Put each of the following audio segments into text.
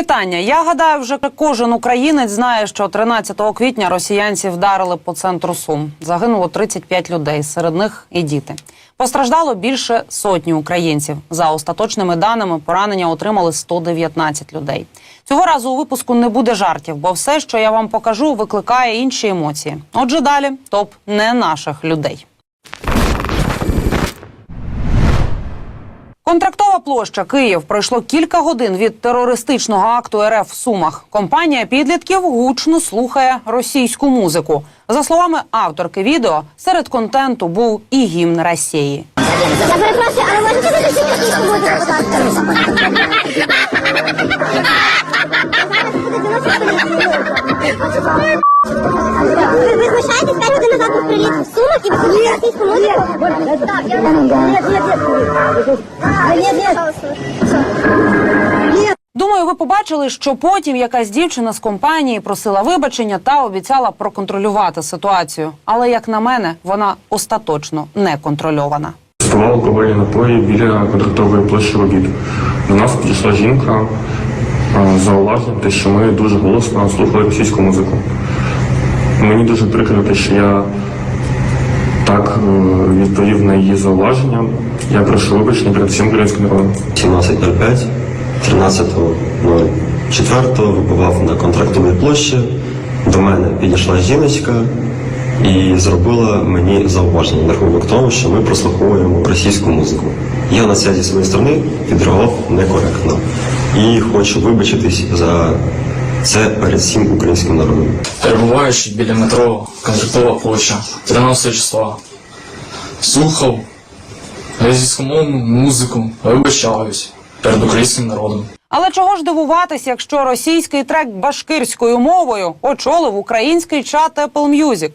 Вітання. Я гадаю, вже кожен українець знає, що 13 квітня росіянці вдарили по центру Сум. Загинуло 35 людей, серед них і діти. Постраждало більше сотні українців. За остаточними даними, поранення отримали 119 людей. Цього разу у випуску не буде жартів, бо все, що я вам покажу, викликає інші емоції. Отже, далі топ не наших людей. Контрактова площа Київ пройшло кілька годин від терористичного акту РФ в Сумах. Компанія підлітків гучно слухає російську музику. За словами авторки відео, серед контенту був і гімн Росії. Я перепрошую, але можете виключити російську музику, будь ласка? Ви ви знущаєтесь 5 годин назад був приліт в Сумах і ви слухаєте російську музику? Так, я... Нет, нет, нет. Думаю, ви побачили, що потім якась дівчина з компанії просила вибачення та обіцяла проконтролювати ситуацію. Але як на мене, вона остаточно не контрольована. Ставав алкогольні напої біля контрактової площі в обід. До нас підійшла жінка з зауваженням, те, що ми дуже голосно слухали російську музику. Мені дуже прикро, те, що я так е, відповів на її зауваження. Я прошу вибачення перед всім українським народом. 17.05, 13.04 вибував на контрактовій площі. До мене підійшла жіночка і зробила мені зауваження на рахунок того, що ми прослуховуємо російську музику. Я на це зі своєї сторони відреагував некоректно і хочу вибачитись за це перед всім українським народом. перебуваючи біля метро Контрактова площа 13 числа. Слухав російськомовну музику, вибачаюсь перед українським народом. Але чого ж дивуватися, якщо російський трек башкирською мовою очолив український чат Apple Music?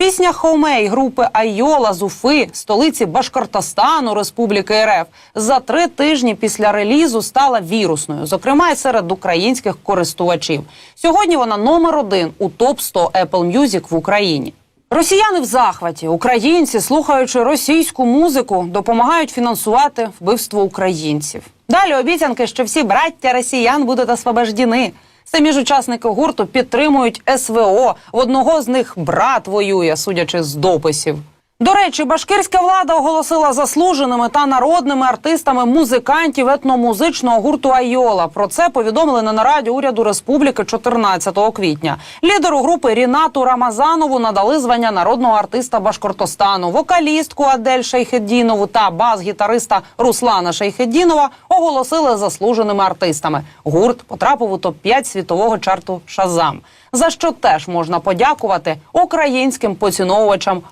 Пісня Хоумей групи Айола з Уфи, столиці Башкортостану Республіки РФ, за три тижні після релізу стала вірусною, зокрема й серед українських користувачів. Сьогодні вона номер один у топ 100 Apple Music в Україні. Росіяни в захваті, українці, слухаючи російську музику, допомагають фінансувати вбивство українців. Далі обіцянки, що всі браття росіян будуть освобождені. Самі ж учасники гурту підтримують СВО. В одного з них брат воює, судячи з дописів. До речі, башкирська влада оголосила заслуженими та народними артистами музикантів етномузичного гурту Айола. Про це повідомили на нараді уряду республіки 14 квітня. Лідеру групи Рінату Рамазанову надали звання народного артиста Башкортостану, вокалістку Адель Шейхеддінову та бас-гітариста Руслана Шейхеддінова оголосили заслуженими артистами. Гурт потрапив у топ 5 світового чарту Шазам, за що теж можна подякувати українським поціновувачам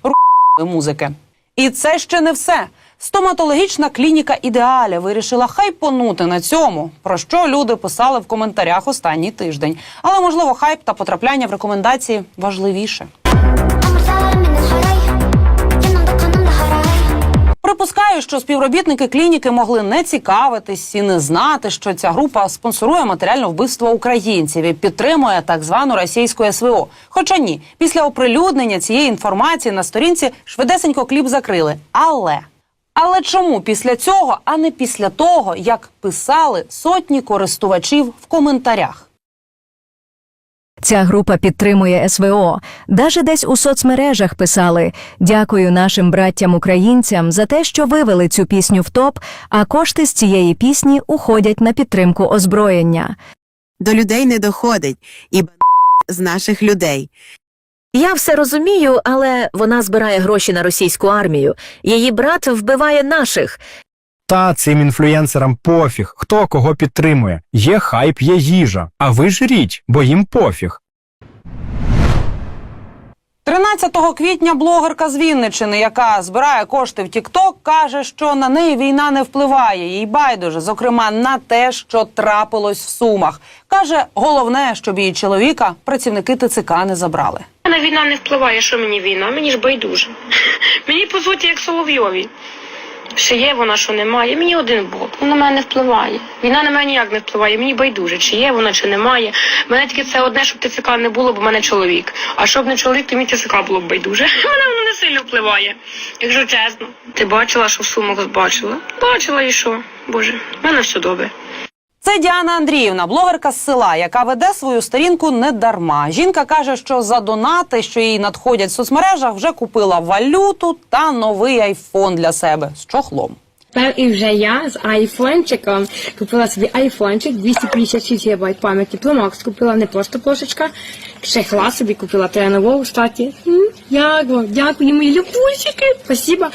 музики. І це ще не все. Стоматологічна клініка ідеаля вирішила хайпонути на цьому, про що люди писали в коментарях останній тиждень. Але можливо, хайп та потрапляння в рекомендації важливіше. Припускаю, що співробітники клініки могли не цікавитись і не знати, що ця група спонсорує матеріальне вбивство українців і підтримує так звану російську СВО. Хоча ні, після оприлюднення цієї інформації на сторінці швидесенько кліп закрили. Але але чому після цього, а не після того, як писали сотні користувачів в коментарях? Ця група підтримує СВО. Даже десь у соцмережах писали Дякую нашим браттям-українцям за те, що вивели цю пісню в топ, а кошти з цієї пісні уходять на підтримку озброєння. до людей не доходить і з наших людей. Я все розумію, але вона збирає гроші на російську армію. Її брат вбиває наших. Та цим інфлюєнсерам пофіг, хто кого підтримує. Є хайп, є їжа. А ви жріть, бо їм пофіг. 13 квітня блогерка з Вінничини, яка збирає кошти в Тікток, каже, що на неї війна не впливає. Їй байдуже, зокрема, на те, що трапилось в Сумах. Каже, головне, щоб її чоловіка працівники ТЦК не забрали. На війна не впливає, що мені війна, мені ж байдуже. Мені по суті як Соловйові. Що є вона, що немає. Мені один Бог. Вона на мене не впливає. Війна на мене ніяк не впливає. Мені байдуже, чи є вона, чи немає. Мене тільки це одне, щоб ТЦК не було, бо в мене чоловік. А щоб не чоловік, то мені ТЦК було б байдуже. Мене воно не сильно впливає, якщо чесно. Ти бачила, що в сумах бачила? Бачила і що? Боже, в мене все добре. Це Діана Андріївна, блогерка з села, яка веде свою сторінку не дарма. Жінка каже, що за донати, що їй надходять в соцмережах, вже купила валюту та новий айфон для себе з чохлом. Тепер і вже я з айфончиком купила собі айфончик 256 ГБ пам'яті. Pro купила не просто пошечка, чехла собі купила тренового штаті. Як вам? Дякую, мої любульчики. Спасибо.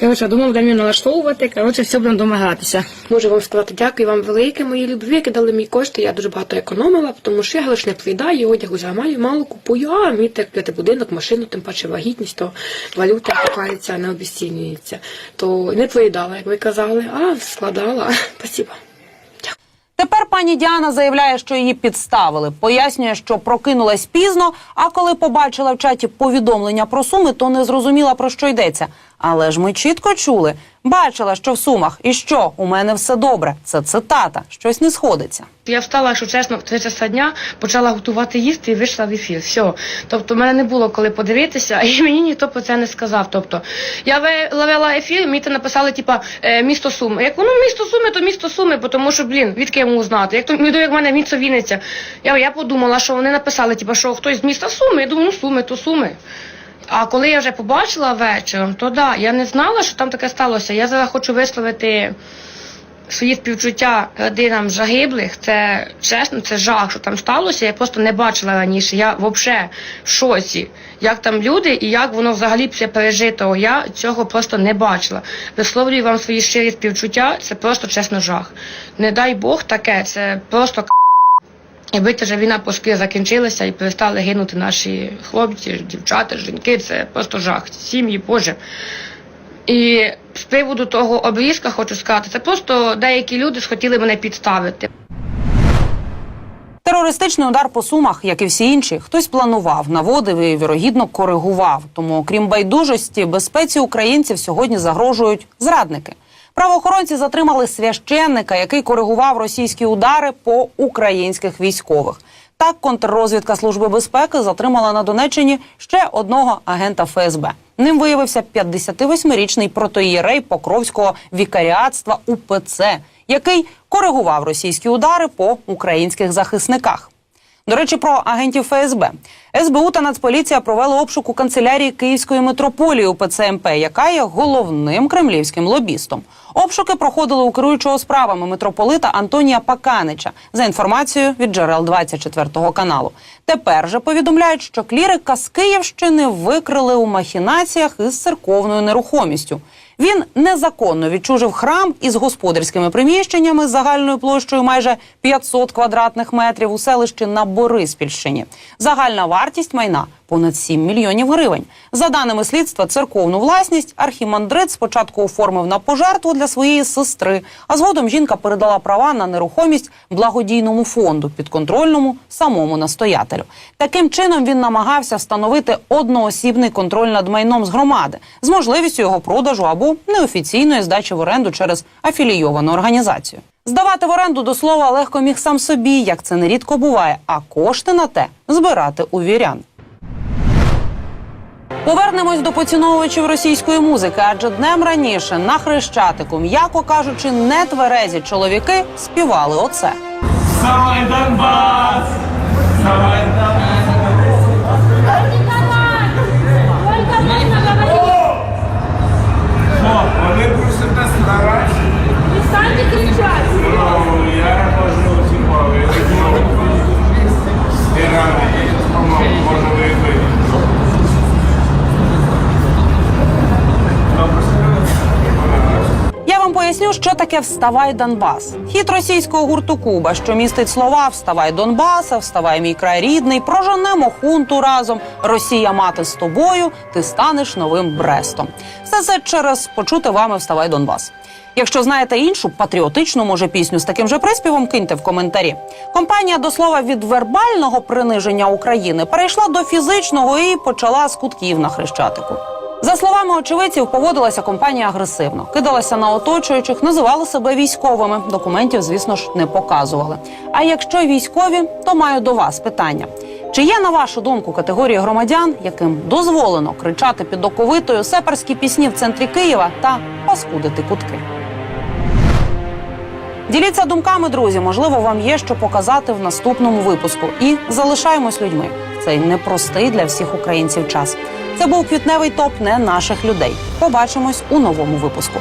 Коротше, думав, де мені налаштовувати. Коротше, все будемо дома гратися. Можу вам сказати дякую вам велике, мої любві, які дали мені кошти. Я дуже багато економила, тому що я лише не поїдаю, одягу замаю, мало купую, а мені так купити будинок, машину, тим паче вагітність, то валюта купається, не обіцінюється. То не поїдала, як ви казали, а складала. Спасибо. Тепер пані Діана заявляє, що її підставили. Пояснює, що прокинулась пізно, а коли побачила в чаті повідомлення про суми, то не зрозуміла про що йдеться. Але ж ми чітко чули, бачила, що в сумах, і що у мене все добре. Це цитата, щось не сходиться. Я встала, якщо чесно, в три часа дня почала готувати їсти і вийшла в ефір. Все. Тобто, в мене не було коли подивитися, і мені ніхто про це не сказав. Тобто, я ви- ловила ефір, мені це написали, типа, е, місто Суми. Як воно місто Суми, то місто Суми, бо тому що, блін, відки можу знати. Як то ну, як в мене місто Вінниця. Я, я подумала, що вони написали, типа, що хтось з міста Суми. Я думаю, ну Суми, то Суми. А коли я вже побачила вечором, то да, я не знала, що там таке сталося. Я зараз хочу висловити свої співчуття родинам загиблих. Це чесно, це жах, що там сталося. Я просто не бачила раніше. Я взагалі в шоці, як там люди і як воно взагалі все пережито. Я цього просто не бачила. Висловлюю вам свої щирі співчуття. Це просто чесно жах. Не дай Бог таке, це просто. Якби ця ж війна поскоріше закінчилася і перестали гинути наші хлопці, дівчата, жінки, це просто жах. Сім'ї, Боже. І з приводу того обрізка хочу сказати, це просто деякі люди схотіли мене підставити. Терористичний удар по сумах, як і всі інші, хтось планував, наводив і вірогідно коригував. Тому, окрім байдужості, безпеці українців сьогодні загрожують зрадники. Правоохоронці затримали священника, який коригував російські удари по українських військових. Так, контррозвідка служби безпеки затримала на Донеччині ще одного агента ФСБ. Ним виявився 58-річний протоїрей Покровського вікаріатства УПЦ, який коригував російські удари по українських захисниках. До речі, про агентів ФСБ. СБУ та Нацполіція провели обшук у канцелярії Київської митрополії УПЦ МП, яка є головним кремлівським лобістом. Обшуки проходили у керуючого справами митрополита Антонія Паканича за інформацією від джерел 24 каналу. Тепер же повідомляють, що клірика з Київщини викрили у махінаціях із церковною нерухомістю. Він незаконно відчужив храм із господарськими приміщеннями з загальною площею майже 500 квадратних метрів у селищі на Бориспільщині. Загальна вартість майна понад 7 мільйонів гривень. За даними слідства, церковну власність архімандрит спочатку оформив на пожертву для своєї сестри, а згодом жінка передала права на нерухомість благодійному фонду підконтрольному самому настоятелю. Таким чином він намагався встановити одноосібний контроль над майном з громади з можливістю його продажу або неофіційної здачі в оренду через афілійовану організацію. Здавати в оренду до слова легко міг сам собі, як це нерідко буває, а кошти на те збирати у вірян. Повернемось до поціновувачів російської музики, адже днем раніше на хрещатику, м'яко кажучи, нетверезі чоловіки співали оце. Вони поясню, що таке Вставай Донбас. Хіт російського гурту Куба, що містить слова Вставай Донбаса, Вставай мій край рідний, проженемо хунту разом. Росія мати з тобою, ти станеш новим Брестом. Все це через почути вами Вставай Донбас. Якщо знаєте іншу патріотичну, може пісню з таким же приспівом, киньте в коментарі. Компанія до слова від вербального приниження України перейшла до фізичного і почала з кутків на хрещатику. За словами очевидців, поводилася компанія агресивно, кидалася на оточуючих, називали себе військовими. Документів, звісно ж, не показували. А якщо військові, то маю до вас питання: чи є на вашу думку категорії громадян, яким дозволено кричати під оковитою сеперські пісні в центрі Києва та паскудити кутки? Діліться думками, друзі. Можливо, вам є що показати в наступному випуску. І залишаємось людьми. Цей непростий для всіх українців час. Це був квітневий топ не наших людей. Побачимось у новому випуску.